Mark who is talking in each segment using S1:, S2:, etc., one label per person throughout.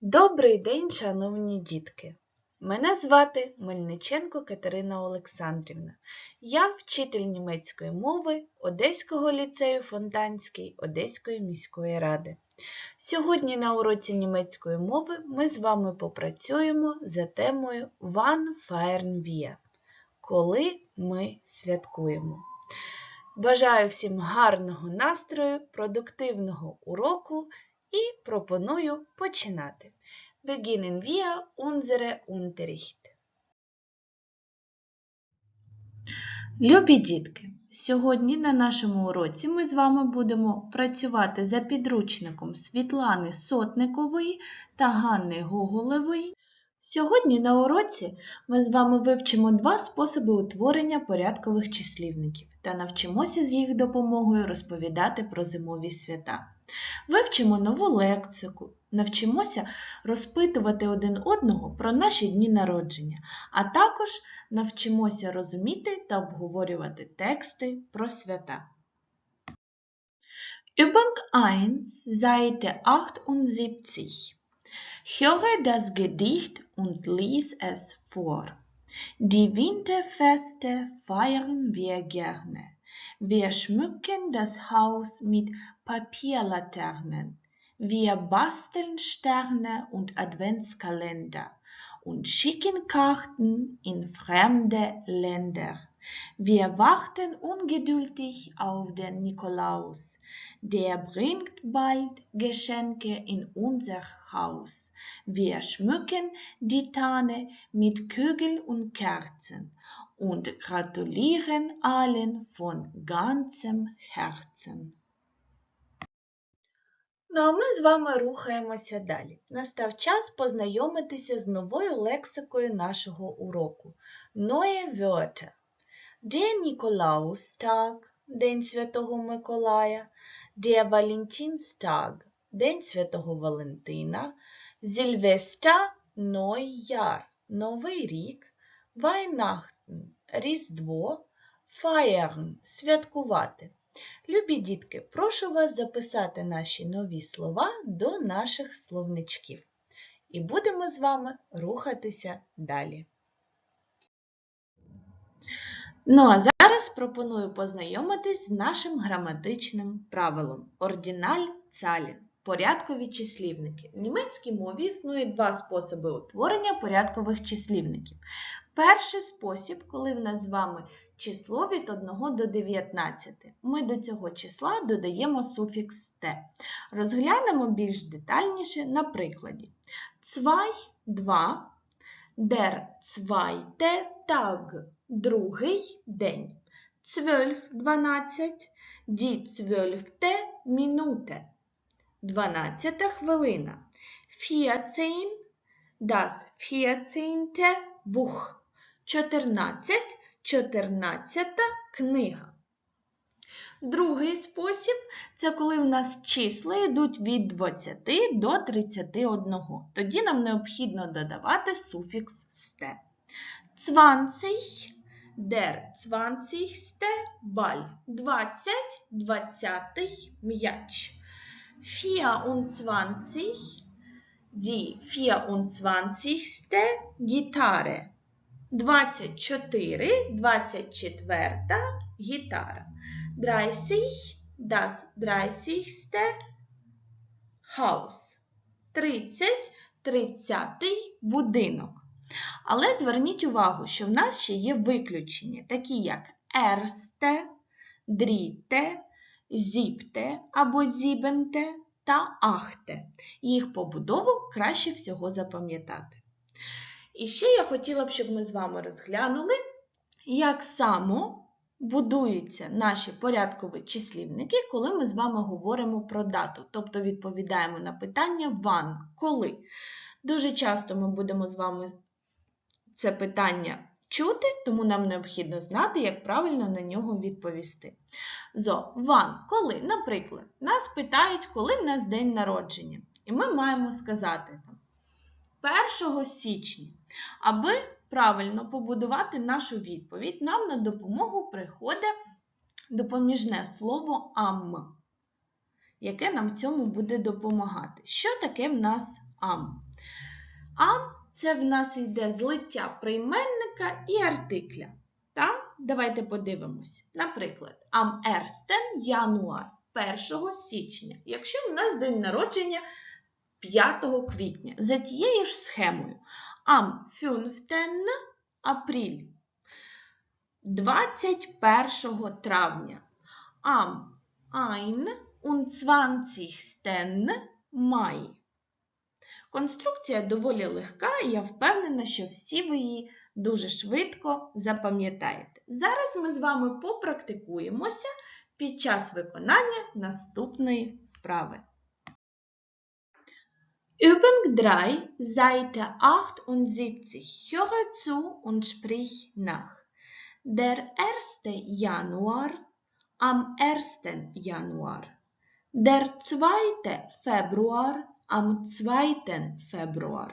S1: Добрий день, шановні дітки! Мене звати Мельниченко Катерина Олександрівна. Я вчитель німецької мови Одеського ліцею Фонтанський Одеської міської ради. Сьогодні на уроці німецької мови ми з вами попрацюємо за темою Wann feiern? Коли ми святкуємо. Бажаю всім гарного настрою, продуктивного уроку і пропоную починати. Beginnen wir unsere Unterricht. Любі дітки, сьогодні на нашому уроці ми з вами будемо працювати за підручником Світлани Сотникової та Ганни Гоголевої. Сьогодні на уроці ми з вами вивчимо два способи утворення порядкових числівників та навчимося з їх допомогою розповідати про зимові свята. Вивчимо нову лексику, навчимося розпитувати один одного про наші дні народження, а також навчимося розуміти та обговорювати тексти про свята. Übung 1, Seite 78. Höre das Gedicht und lies es vor. Die Winterfeste feiern wir gerne. Wir schmücken das Haus mit Papierlaternen. Wir basteln Sterne und Adventskalender und schicken Karten in fremde Länder Wir warten ungeduldig auf den Nikolaus. Der bringt bald Geschenke in unser Haus. Wir schmücken die Tanne mit Kügeln und Kerzen und gratulieren allen von ganzem Herzen. Ну а ми з вами рухаємося далі. Настав час познайомитися з новою лексикою нашого уроку. Neue Wörter. Der Nikolaustag – День Святого Миколая, der Valentinstag – День Святого Валентина, Silvester – Neujahr – Новий рік, Weihnachten – Різдво, Feiern – святкувати. Любі дітки, прошу вас записати наші нові слова до наших словничків. І будемо з вами рухатися далі. Ну а зараз пропоную познайомитись з нашим граматичним правилом Ордіналь Цалін. Порядкові числівники. В німецькій мові існує два способи утворення порядкових числівників. Перший спосіб, коли в нас з вами число від 1 до 19. Ми до цього числа додаємо суфікс «те». Розглянемо більш детальніше на прикладі. Цвай 2, der zweite Tag – другий день. Цвельф 12, die zwölfte Minute – 12 хвилина. Vierzehn, das vierzehnte Buch. 14, 14 книга. Другий спосіб це коли в нас числа йдуть від 20 до 31. Тоді нам необхідно додавати суфікс сте. 20, der 20 баль. 20, 20 м'яч. 24, die 24 гітари. 24, 24 гітара. 30, das 30 Haus. 30, 30 будинок. Але зверніть увагу, що в нас ще є виключення, такі як ерсте, дріте, зіпте або зібенте та ахте. Їх побудову краще всього запам'ятати. І ще я хотіла б, щоб ми з вами розглянули, як само будуються наші порядкові числівники, коли ми з вами говоримо про дату, тобто відповідаємо на питання «ван» – коли. Дуже часто ми будемо з вами це питання чути, тому нам необхідно знати, як правильно на нього відповісти. Зо, ван, коли? Наприклад, нас питають, коли в нас день народження. І ми маємо сказати там 1 січня. Аби правильно побудувати нашу відповідь, нам на допомогу приходить допоміжне слово ам, яке нам в цьому буде допомагати. Що таке в нас ам. Ам це в нас йде злиття прийменника і артикля. Так? Давайте подивимось. Наприклад, am 1. януар 1 січня, якщо в нас день народження 5 квітня, за тією ж схемою. Am 15. апріль 21 травня. Am 21. май. Конструкція доволі легка, і я впевнена, що всі ви її дуже швидко запам'ятаєте. Зараз ми з вами попрактикуємося під час виконання наступної вправи. Übung 3, Seite 78. Höre zu und sprich nach. Der 1. Januar am 1. Januar. Der 2. Februar am 2. Februar.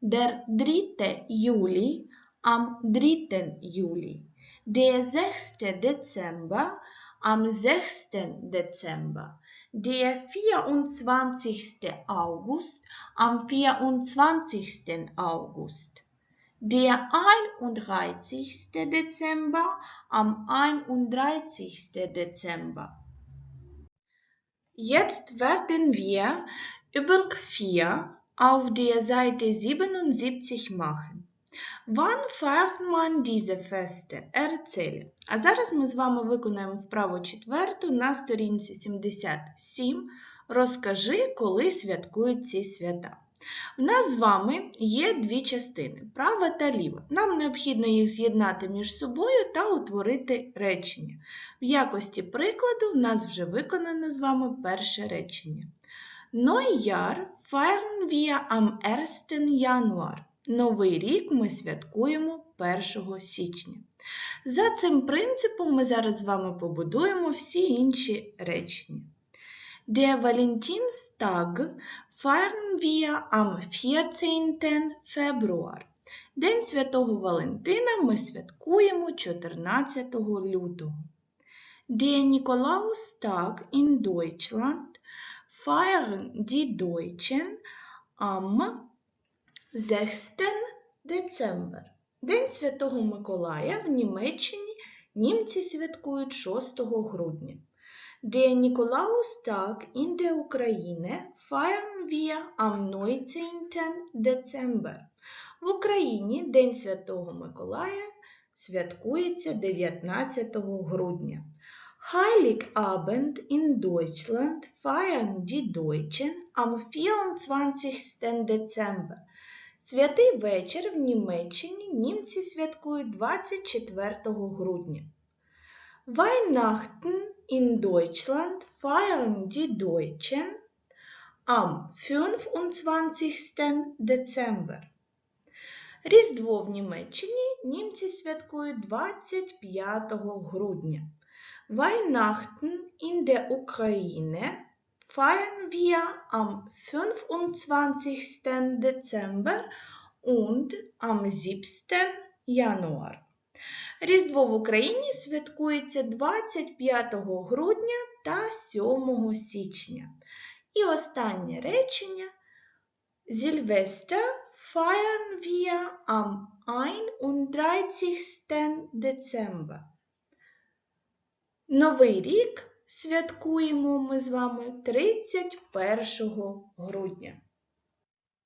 S1: Der 3. Juli am 3. Juli. Der 6. Dezember am 6. Dezember. Der 24. August am 24. August. Der 31. Dezember am 31. Dezember. Jetzt werden wir Übung 4 auf der Seite 77 machen. Wann man diese Feste? Erzähle. А зараз ми з вами виконаємо вправу четверту на сторінці 77. Розкажи, коли святкують ці свята. У нас з вами є дві частини права та ліва. Нам необхідно їх з'єднати між собою та утворити речення. В якості прикладу в нас вже виконано з вами перше речення. Neujahr feiern wir am 1. Januar. Новий рік ми святкуємо 1 січня. За цим принципом ми зараз з вами побудуємо всі інші речення. Der Valentinstag feiern wir am 14. Februar. День Святого Валентина ми святкуємо 14 лютого. Der Nikolaustag in Deutschland feiern die Deutschen am 6. Децембер. День Святого Миколая в Німеччині німці святкують 6 грудня. Der Nikolaustag in der Ukraine feiern wir am 19. Dezember. В Україні День Святого Миколая святкується 19 грудня. Heiligabend in Deutschland feiern die Deutschen am 24. Dezember. Святий вечір в Німеччині німці святкують 24 грудня. Weihnachten in Deutschland feiern die Deutschen am 25. Dezember. Різдво в Німеччині німці святкують 25 грудня. Weihnachten in der Ukraine feiern wir am 25. Dezember und am 7. Januar. Різдво в Україні святкується 25 грудня та 7 січня. І останнє речення Silvester feiern wir am 31. Dezember. Новий рік святкуємо ми з вами 31 грудня.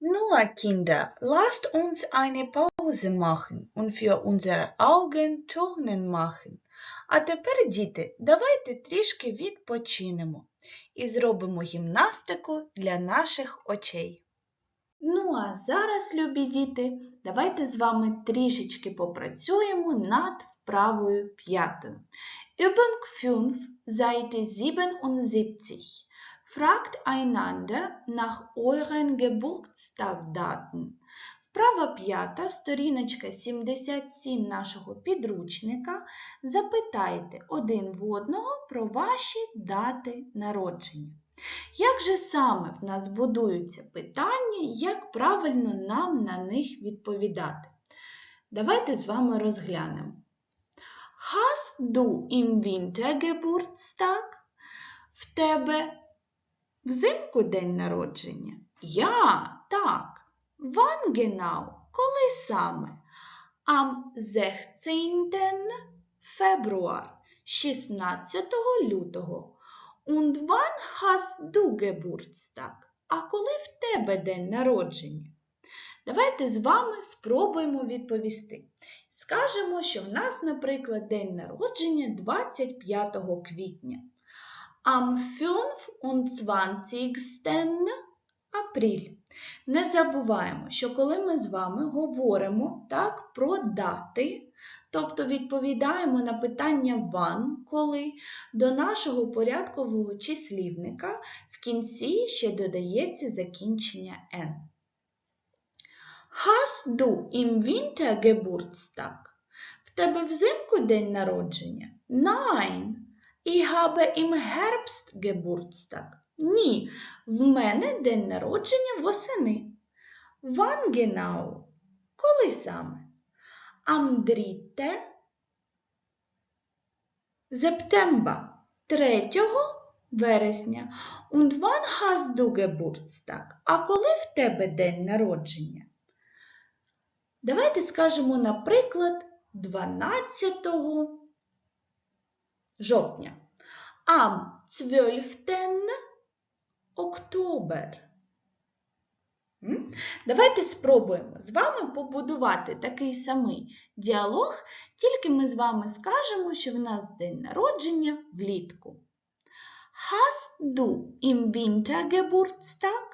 S1: Nur, Kinder, lasst uns eine Pause machen und für unsere Augen Turnen machen. А тепер, діти, давайте трішки відпочинемо і зробимо гімнастику для наших очей. Ну а зараз, любі діти, давайте з вами трішечки попрацюємо над вправою п'ятою. Übung 5, Seite 77. Fragt einander nach euren Geburtstagdaten. Вправа п'ята, сторіночка 77 нашого підручника. Запитайте один в одного про ваші дати народження. Як же саме в нас будуються питання, як правильно нам на них відповідати? Давайте з вами розглянемо. Du im Winter Geburtstag? В тебе взимку день народження? Ja, так. Wann genau? Коли саме? Am 16. Februar, 16 лютого. Und wann hast du Geburtstag? А коли в тебе день народження? Давайте з вами спробуємо відповісти. Скажемо, що в нас, наприклад, день народження 25 квітня. Am 25. апріль. Не забуваємо, що коли ми з вами говоримо так, про дати, тобто відповідаємо на питання ван, коли до нашого порядкового числівника в кінці ще додається закінчення N. Hast du im Winter Geburtstag? В тебе взимку день народження? Nein. Ich habe im Herbst Geburtstag. Ні, в мене день народження восени. Wann genau? Коли саме? Am 3. September. 3 вересня. Und wann hast du Geburtstag? А коли в тебе день народження? Давайте скажемо, наприклад, 12 жовтня. Am 12 октобер. Давайте спробуємо з вами побудувати такий самий діалог, тільки ми з вами скажемо, що в нас день народження влітку. Hast du im Winter Geburtstag?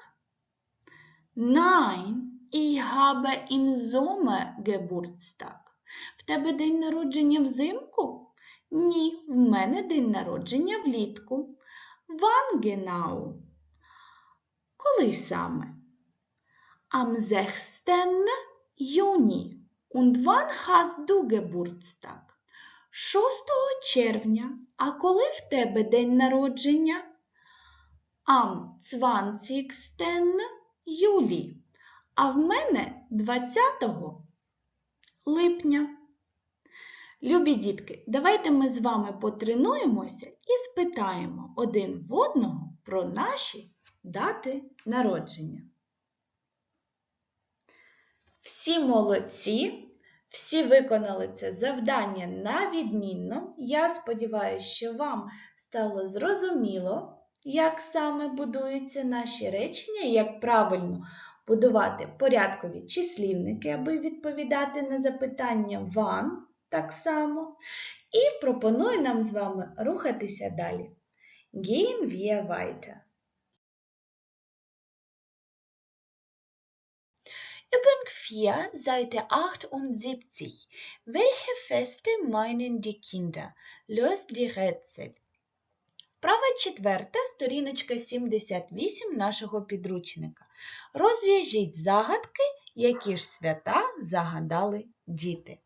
S1: Nein, ich habe im Sommer Geburtstag. В тебе день народження взимку? Ні, в мене день народження влітку. Wann genau? Коли саме? Am 6. Juni. Und wann hast du Geburtstag? 6 червня. А коли в тебе день народження? Am 20. Juli. А в мене 20 липня. Любі дітки, давайте ми з вами потренуємося і спитаємо один в одного про наші дати народження. Всі молодці, всі виконали це завдання на відмінно. Я сподіваюся, що вам стало зрозуміло, як саме будуються наші речення, як правильно будувати порядкові числівники, аби відповідати на запитання вам так само. І пропоную нам з вами рухатися далі. Gehen wir weiter. Übung 4, Seite 78. Welche Feste meinen die Kinder? Löst die Rätsel. Вправа четверта, сторіночка 78 нашого підручника. Розв'яжіть загадки, які ж свята загадали діти.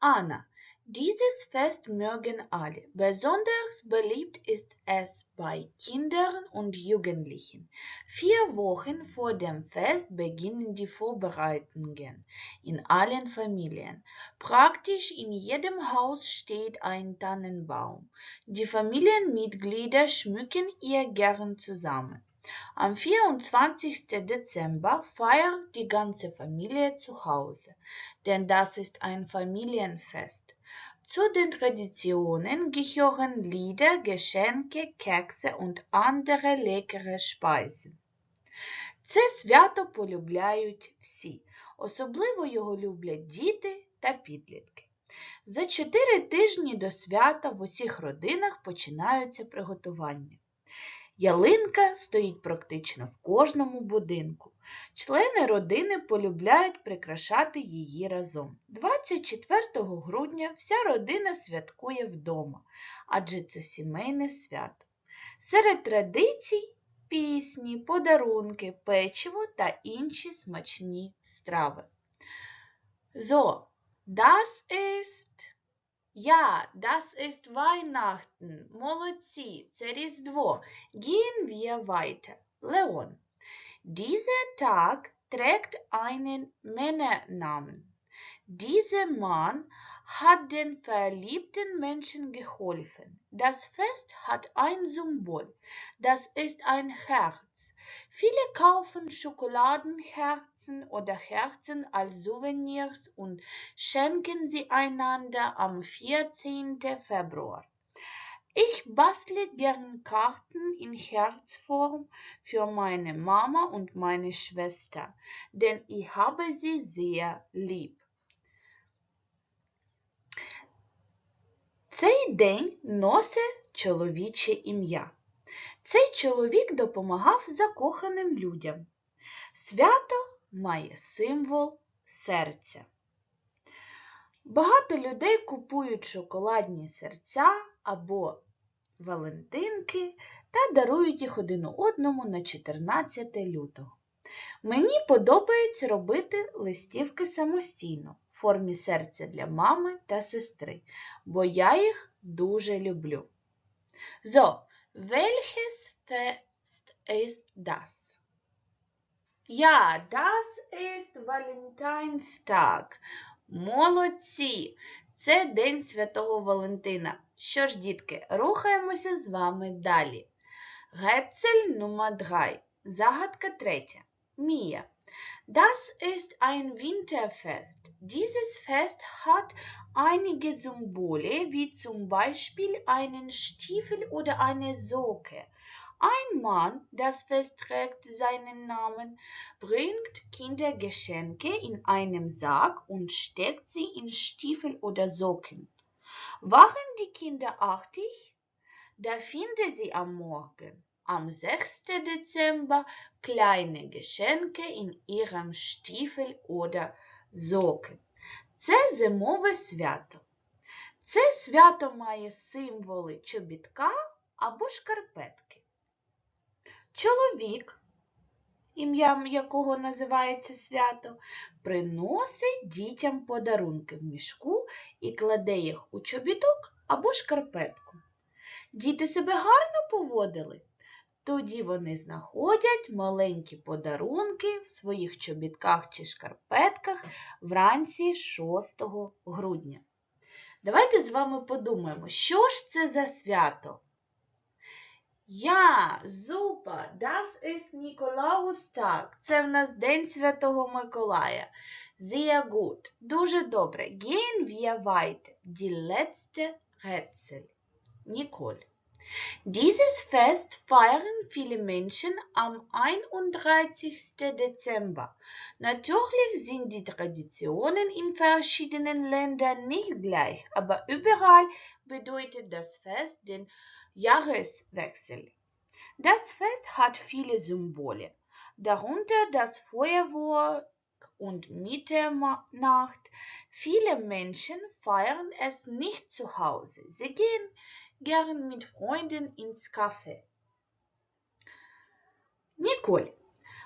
S1: Anna, Dieses Fest mögen alle. Besonders beliebt ist es bei Kindern und Jugendlichen. Vier Wochen vor dem Fest beginnen die Vorbereitungen in allen Familien. Praktisch in jedem Haus steht ein Tannenbaum. Die Familienmitglieder schmücken ihr gern zusammen. Am 24. Dezember feiert die ganze Familie zu Hause, denn das ist ein Familienfest. Zu den Traditionen gehören Lieder, Geschenke, Kekse und andere leckere Speisen. Це свято полюбляють всі. Особливо його люблять діти та підлітки. За чотири тижні до свята в усіх родинах починаються приготування. Ялинка стоїть практично в кожному будинку. Члени родини полюбляють прикрашати її разом. 24 грудня вся родина святкує вдома, адже це сімейне свято. Серед традицій пісні, подарунки, печиво та інші смачні страви. So, das ist Ja, das ist Weihnachten. Молодці, це Різдво. Gehen wir weiter. Leon. Dieser Tag trägt einen Männernamen. Dieser Mann hat den verliebten Menschen geholfen. Das Fest hat ein Symbol, das ist ein Herz. Viele kaufen Schokoladenherzen oder Herzen als Souvenirs und schenken sie einander am 14. Februar. Ich bastle gern Karten in Herzform für meine Mama und meine Schwester, denn ich habe sie sehr lieb. Цей день носить чоловіче ім'я. Цей чоловік допомагав закоханим людям. Свято має символ серця. Багато людей купують шоколадні серця або валентинки та дарують їх один одному на 14 лютого. Мені подобається робити листівки самостійно в формі серця для мами та сестри, бо я їх дуже люблю. So, welches Fest ist das? Ja, das ist Valentinstag. Молодці! Це День Святого Валентина. Що ж, дітки, рухаємося з вами далі. Гецель 3. Загадка третя. Mia. Das ist ein Winterfest. Dieses Fest hat einige Symbole, wie zum Beispiel einen Stiefel oder eine Socke. Ein Mann, das Fest trägt seinen Namen, bringt Kindergeschenke in einem Sack und steckt sie in Stiefel oder Socken. Waren die Kinder artig? Da finden sie am Morgen am 6. Dezember kleine Geschenke in ihrem Stiefel oder Socken. Це зимове свято. Це свято має символи чобітка або шкарпетки. Чоловік, ім'ям якого називається свято, приносить дітям подарунки в мішку і кладе їх у чобіток або шкарпетку. Діти себе гарно поводили? Тоді вони знаходять маленькі подарунки в своїх чобітках чи шкарпетках вранці 6 грудня. Давайте з вами подумаємо, що ж це за свято? Я, зупа, das ist Nikolaustag. Це в нас День Святого Миколая. Sehr gut. Дуже добре. Gehen wir weiter. Die letzte Rätsel. Nicole. Dieses Fest feiern viele Menschen am 31. Dezember. Natürlich sind die Traditionen in verschiedenen Ländern nicht gleich, aber überall bedeutet das Fest den Jahreswechsel. Das Fest hat viele Symbole, darunter das Feuerwerk und Mitternacht. Viele Menschen feiern es nicht zu Hause. Sie gehen gern mit Freunden ins Café. Ніколь.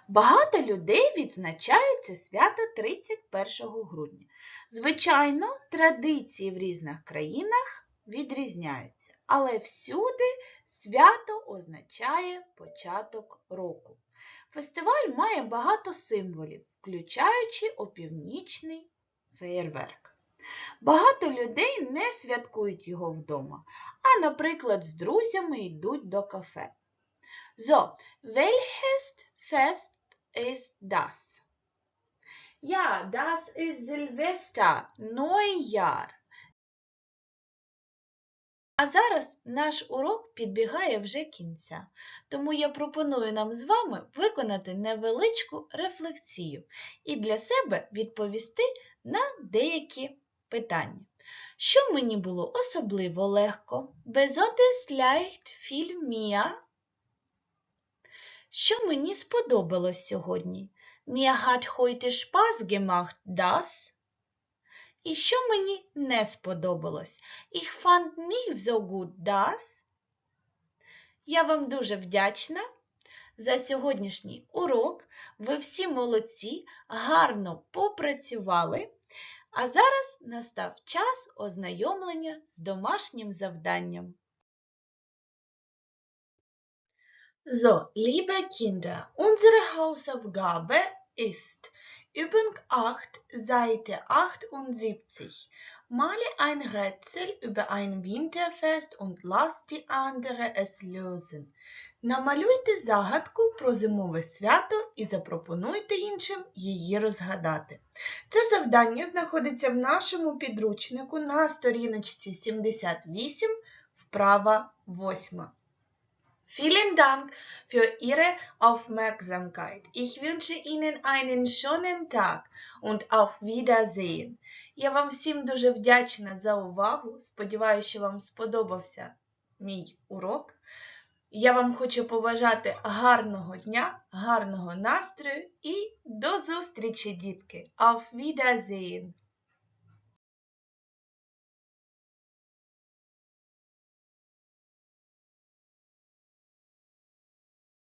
S1: Багато людей відзначають це свято 31 грудня. Звичайно, традиції в різних країнах відрізняються, але всюди свято означає початок року. Фестиваль має багато символів, включаючи опівнічний феєрверк. Багато людей не святкують його вдома, а, наприклад, з друзями йдуть до кафе. So, welches Fest ist das? Ja, das ist Silvester, Neujahr. А зараз наш урок підбігає вже кінця, тому я пропоную нам з вами виконати невеличку рефлексію і для себе відповісти на деякі питання. Що мені було особливо легко? Besonders leicht mir. Що мені сподобалось сьогодні? Mir hat heute Spaß gemacht, das. І що мені не сподобалось? Ich fand nicht so gut das. Я вам дуже вдячна за сьогоднішній урок. Ви всі молодці, гарно попрацювали. А зараз настав час ознайомлення з домашнім завданням. So, liebe Kinder, unsere Hausaufgabe ist, Übung 8, Seite 78. Male ein Rätsel über ein Winterfest und lass die andere es lösen. Намалюйте загадку про зимове свято і запропонуйте іншим її розгадати. Це завдання знаходиться в нашому підручнику на сторіночці 78, вправа 8. Vielen Dank für Ihre Aufmerksamkeit. Ich wünsche Ihnen einen schönen Tag und auf Wiedersehen. Я вам всім дуже вдячна за увагу. Сподіваюся, що вам сподобався мій урок. Я вам хочу побажати гарного дня, гарного настрою і до зустрічі, дітки! Auf Wiedersehen!